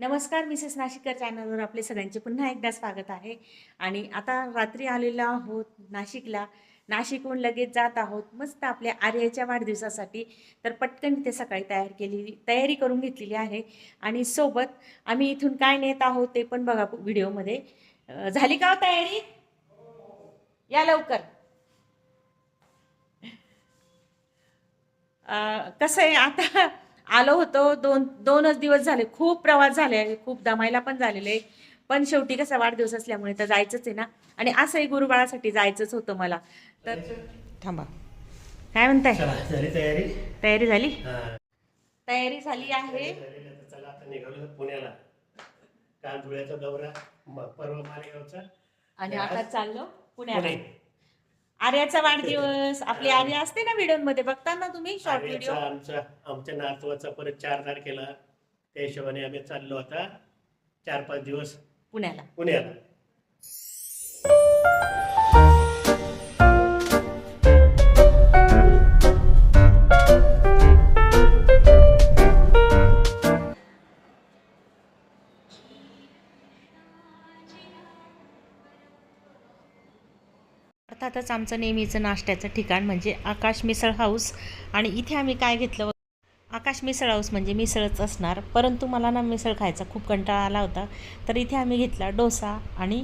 नमस्कार मिसेस नाशिककर चॅनलवर आपले सगळ्यांचे पुन्हा एकदा स्वागत आहे. आणि आता रात्री आलेलो आहोत नाशिकला. नाशिकहून लगेच जात आहोत. मस्त आपल्या आर्याच्या वाढदिवसासाठी. तर पटकन इथे सकाळी तयार केलेली तयारी करून घेतलेली आहे. आणि सोबत आम्ही इथून काय नेत आहोत ते पण बघा व्हिडिओमध्ये. झाली का हो तयारी? या लवकर. कसं आहे आता? आलो होतो दोन दोनच दिवस झाले. खूप प्रवास झाले खूप दमायला पण झालेले पण शेवटी कसा वाढदिवस असल्यामुळे तर जायचंच आहे ना. आणि असंही गुरुबाळासाठी जायचंच होतं मला. तर थांबा. काय म्हणताय? तयारी? तयारी झाली? हा. तयारी झाली आहे. पुण्याला. आणि आता चाललो पुण्याला. पुणे. आर्याचा वाढदिवस आपली आर्या असते ना व्हिडिओमध्ये बघता ना तुम्ही शॉर्ट व्हिडिओ आमचा आमच्या नातवाचा परत चार तारखेला त्या हिशोबाने आम्ही चाललो आता चार पाच दिवस पुण्याला. पुण्याला. अर्थातच आमचं नेहमीचं नाश्त्याचं ठिकाण म्हणजे आकाश मिसळ हाऊस. आणि इथे आम्ही काय घेतलं आकाश मिसळ हाऊस म्हणजे मिसळच असणार. परंतु मला ना मिसळ खायचा खूप कंटाळा आला होता. तर इथे आम्ही घेतला डोसा आणि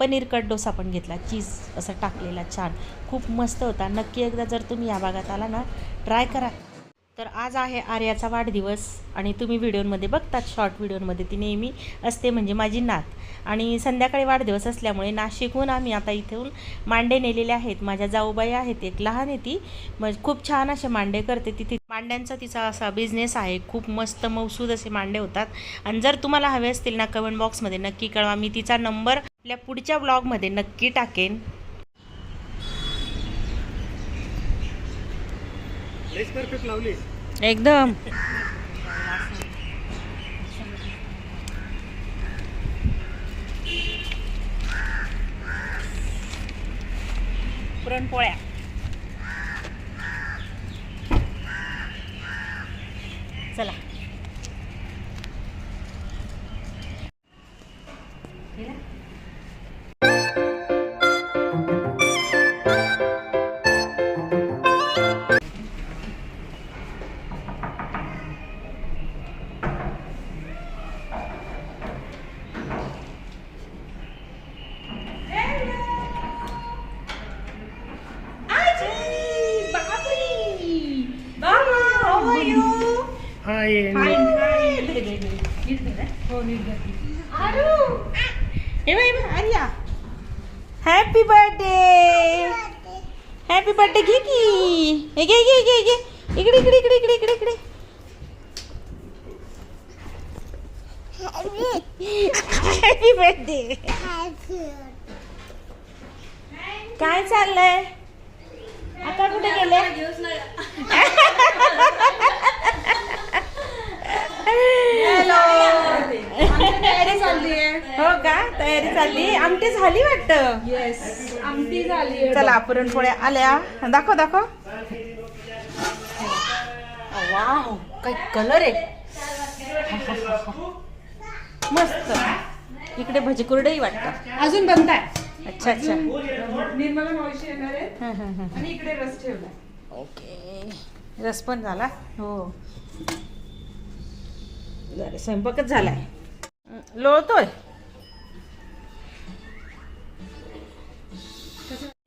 पनीर कट डोसा पण घेतला. चीज असं टाकलेला छान. खूप मस्त होता. नक्की एकदा जर तुम्ही या भागात आला ना ट्राय करा. तर आज आहे आर्याचा वाढदिवस आणि तुम्ही व्हिडिओमध्ये बघतात शॉर्ट व्हिडिओमध्ये. ती नेहमी असते म्हणजे माझी नात. आणि संध्याकाळी वाढदिवस असल्यामुळे नाशिकहून आम्ही आता इथून मांडे नेलेले आहेत. माझ्या जाऊबाई आहेत एक लहान आहे ती. मग खूप छान असे मांडे करते तिथे मांड्यांचा तिचा असा बिझनेस आहे. खूप मस्त मौसूद असे मांडे होतात. आणि जर तुम्हाला हवे असतील ना कमेंट बॉक्समध्ये नक्की कळवा. मी तिचा नंबर आपल्या पुढच्या ब्लॉगमध्ये नक्की टाकेन. परफेक्ट लावली. एकदम. पुरणपोळ्या. बर्थडे हॅपी बर्थडे घे की घे घे घे घे इकडे इकडे इकडे इकडे इकडे इकडे हॅपी बर्थडे काय चाललंय? आता कुठे गेले? तयारी चालली हो का? तयारी चालली. आमटी झाली वाटतं? येस आमटी झाली चला पुरणपोळ्या आल्या. दाखव दाखव. वाव काय कलर आहे. मस्त. इकडे भजी कुरडई वाटतं. अजून बनताय. अच्छा अच्छा. निर्मला मावशी येणार आहे. आणि इकडे रस ठेवलाय. ओके. रस पण झाला? हो. झाले स्वयंपाकच झालाय. लोळतोय.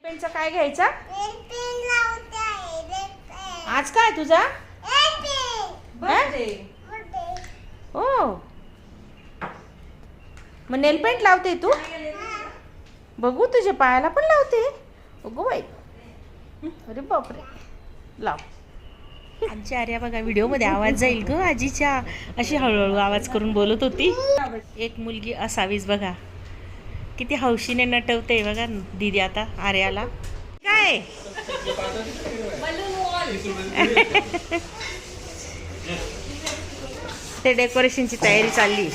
पेनचा काय घ्यायचा? आज काय तुझा? हो. मग नेल पेंट लावते तू? बघू तुझ्या पायाला पण लावते. अगो बाई. अरे बापरे. लाव. आमची आर्या बघा व्हिडिओमध्ये आवाज जाईल ग आजीच्या. अशी हळूहळू आवाज करून बोलत होती. एक मुलगी असावीच बघा. किती हौशीने नटवते बघा दीदी आता आर्याला. काय? ते डेकोरेशनची तयारी चालली.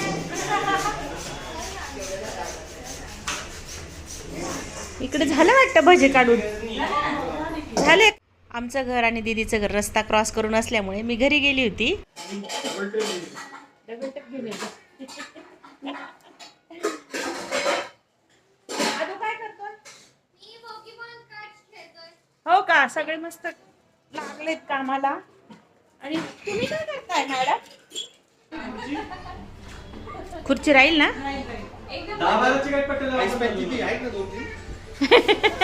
इकडे झालं वाटतं भजे काढून? झाले आमचं घर आणि दिदीचं घर रस्ता क्रॉस करून असल्यामुळे मी घरी गेली होती. हो का? सगळे मस्त लागलेत कामाला. आणि तुम्ही काय करताय मॅडम? खुर्ची राहील ना?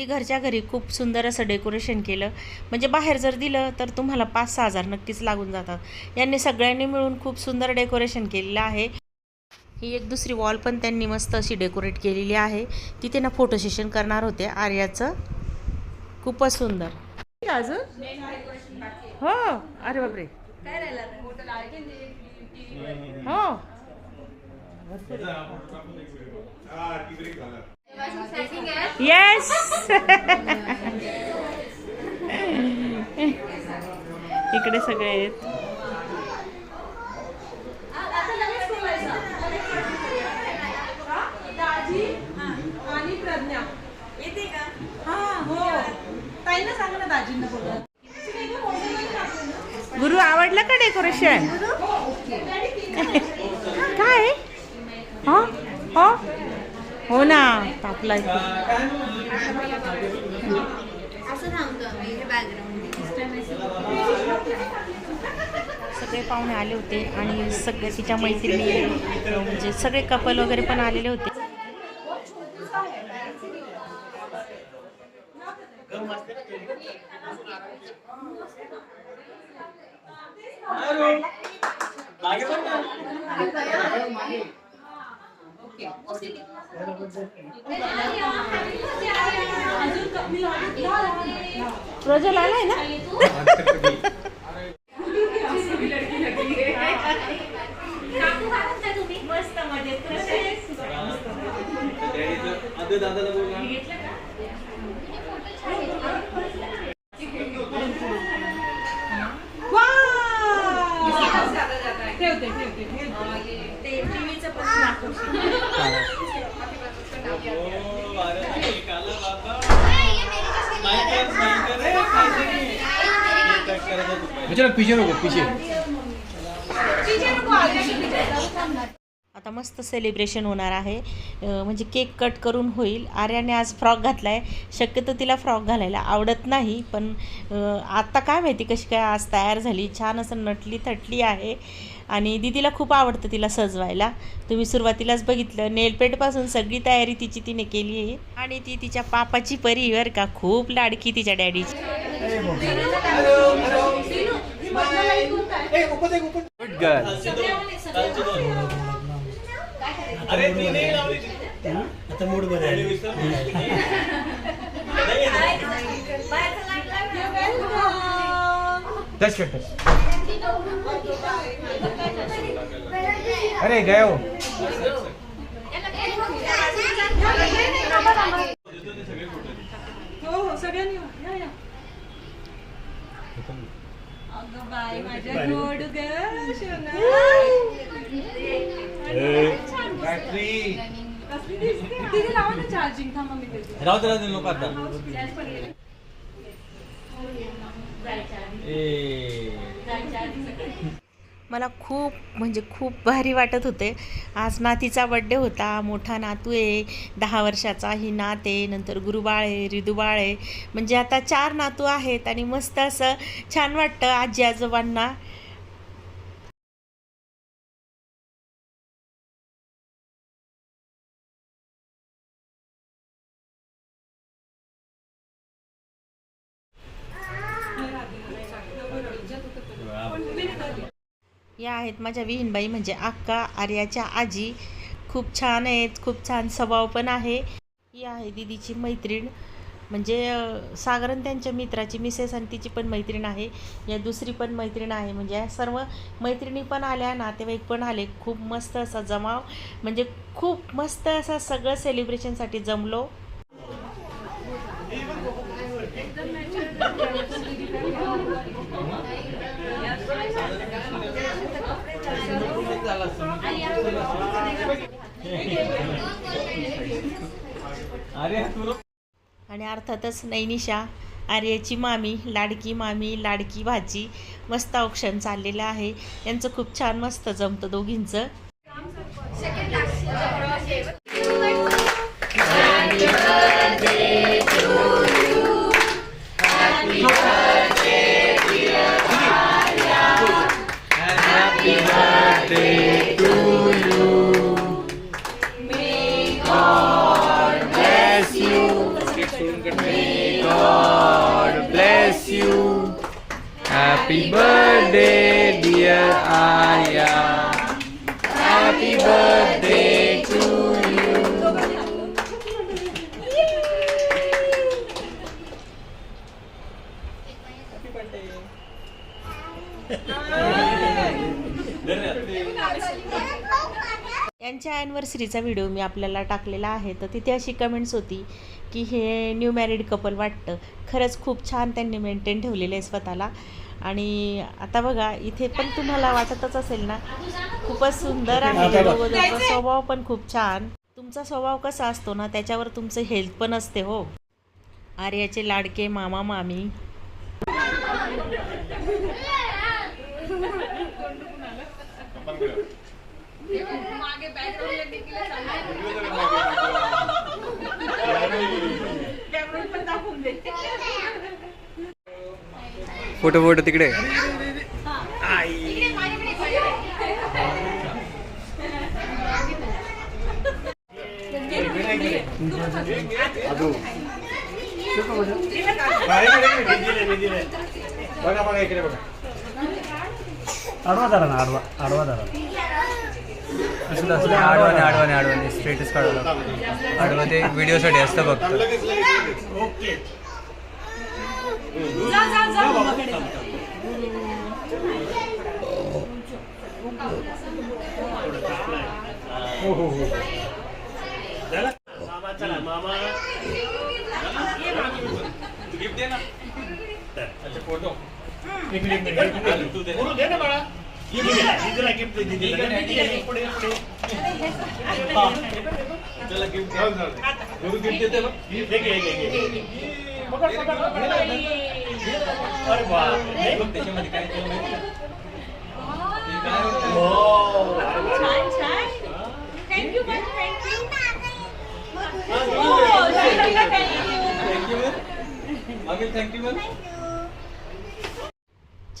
अगदी घरच्या घरी खूप सुंदर असं डेकोरेशन केलं. म्हणजे बाहेर जर दिलं तर तुम्हाला पाच सहा हजार नक्कीच लागून जातात. यांनी सगळ्यांनी मिळून खूप सुंदर डेकोरेशन केलेलं आहे. ही एक दुसरी वॉल पण त्यांनी मस्त अशी डेकोरेट केलेली आहे. तिथे ना फोटो सेशन करणार होते. आर्याचं खूपच सुंदर. अजून? हो. अरे बापरे. हो. येस इकडे सगळे आहेत. प्रज्ञा येते का हा हो गुरु आवडलं का डेकोरेशन काय? हा? हो ना बॅकग्राऊंड सगळे पाहुणे आले होते आणि सगळे तिच्या मैत्रिणी म्हणजे सगळे कपल वगैरे पण आलेले होते. प्रज्वल आलाय ना? नको आता मस्त सेलिब्रेशन होणार आहे. म्हणजे केक कट करून होईल. आर्याने आज फ्रॉक घातला आहे शक्यतो तिला फ्रॉक घालायला आवडत नाही पण आत्ता आता काय माहिती कशी काय आज तयार झाली. छान असं नटली थटली आहे. आणि दिदीला खूप आवडतं तिला सजवायला तुम्ही सुरुवातीलाच बघितलं नेलपेटपासून सगळी तयारी तिची तिने केली आहे आणि ती तिच्या पापाची परी बर का खूप लाडकी तिच्या डॅडीची गुड गर्ल अरे ती नाही लावली आता मूड बदल टच कर टच अरे गए हो हो हो सगळ्यांनी या, या, या. अगं बाई माझ्या गोड ग शोना. बॅटरी कसली दिसते? तिथे लावा ना चार्जिंग थांबा मी देते. राहू दे राहू दे आता. ए. मला खूप म्हणजे खूप भारी वाटत होते. आज नातीचा बड्डे होता. मोठा नातू आहे. दहा वर्षाचा. ही नात आहे. नंतर गुरुबाळ आहे रिदुबाळ आहे. म्हणजे आता चार नातू आहेत आणि मस्त असं छान वाटतं आजी आजोबांना या आहेत माझ्या विहीनबाई म्हणजे अक्का आर्याच्या आजी. खूप छान आहेत खूप छान स्वभाव पण आहे. ही आहे दिदीची मैत्रीण म्हणजे सागरन त्यांच्या मित्राची मिसेस आणि तिची पण मैत्रीण आहे. या दुसरी पण मैत्रीण आहे म्हणजे या सर्व मैत्रिणी पण आल्या नातेवाईक पण आले. खूप मस्त असा जमाव म्हणजे खूप मस्त असं सगळं सेलिब्रेशनसाठी जमलो अरे तू आणि अर्थातच नैनिशा आर्याची मामी लाडकी मामी लाडकी भाची मस्त औक्षण चाललेलं आहे. यांचं खूप छान मस्त जमतं दोघींचं. ॲनिव्हर्सरीचा व्हिडिओ मी आपल्याला टाकलेला आहे. तर तिथे अशी कमेंट्स होती की हे न्यू मॅरिड कपल वाटतं. खरंच खूप छान त्यांनी मेंटेन ठेवलेलं आहे स्वतःला. आणि आता बघा इथे पण तुम्हाला वाटतच असेल ना खूपच सुंदर आहे स्वभाव पण खूप छान. तुमचा स्वभाव कसा असतो ना त्याच्यावर तुमचं हेल्थ पण असते हो. आर्याचे लाडके मामा मामी. फोटो फोटो तिकडे बघा बघा इकडे बघा आडवा धरा ना आडवा आडवा धरा असं असं आडवाने आडवाने आडवाने स्टेटस काढावं लागतं. आडवं ते व्हिडिओसाठी असतं फक्त. दीदीला दीदीला गिफ्ट दे दीदीला पुढे पुढे त्याला गिफ्ट गुरु गिफ्ट देते घे, घे, घे. पकड, पकड. बघ त्याच्यामध्ये काय केलं माहिती थँक्यू थँक्यू थँक्यू थँक्यू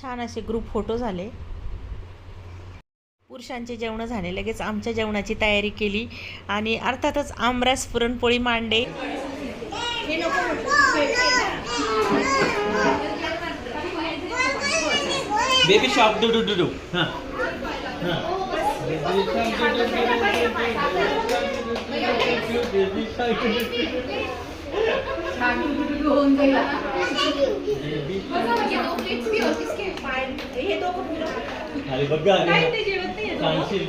छान असे ग्रुप फोटो झाले पुरुषांचे जेवणं झाले. लगेच आमच्या जेवणाची तयारी केली. आणि अर्थातच आमरस पुरणपोळी मांडे. बेबी शॉप डू डू डू डू हां अरे बघा सांगशील?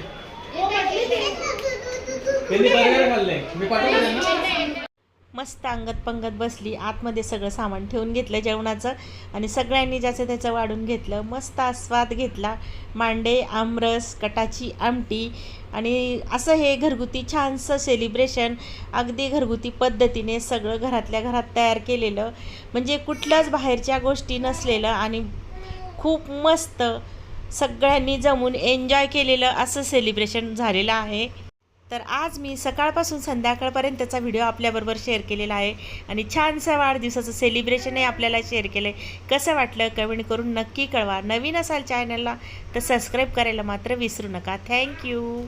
त्यांनी बर्गर खाल्ले मी पाठवलं त्यांना मस्त अंगत पंगत बसली आतमध्ये सगळं सामान ठेवून घेतलं जेवणाचं आणि सगळ्यांनी ज्याचं त्याचं वाढून घेतलं. मस्त आस्वाद घेतला. मांडे आमरस कटाची आमटी आणि असं हे घरगुती छानसं सेलिब्रेशन अगदी घरगुती पद्धतीने सगळं घरातल्या घरात तयार केलेलं. म्हणजे कुठल्याच बाहेरच्या गोष्टी नसलेलं आणि खूप मस्त सगळ्यांनी जमून एन्जॉय केलेलं असं सेलिब्रेशन झालेलं आहे. तर आज मी सकाळपासून संध्याकाळपर्यंतचा व्हिडिओ आपल्याबरोबर शेअर केलेला आहे. आणि छानसं वाढदिवसाचं सेलिब्रेशनही आपल्याला शेअर केलं आहे कसं वाटलं कमेंट करून नक्की कळवा. नवीन असाल चॅनलला तर सबस्क्राईब करायला मात्र विसरू नका. थँक्यू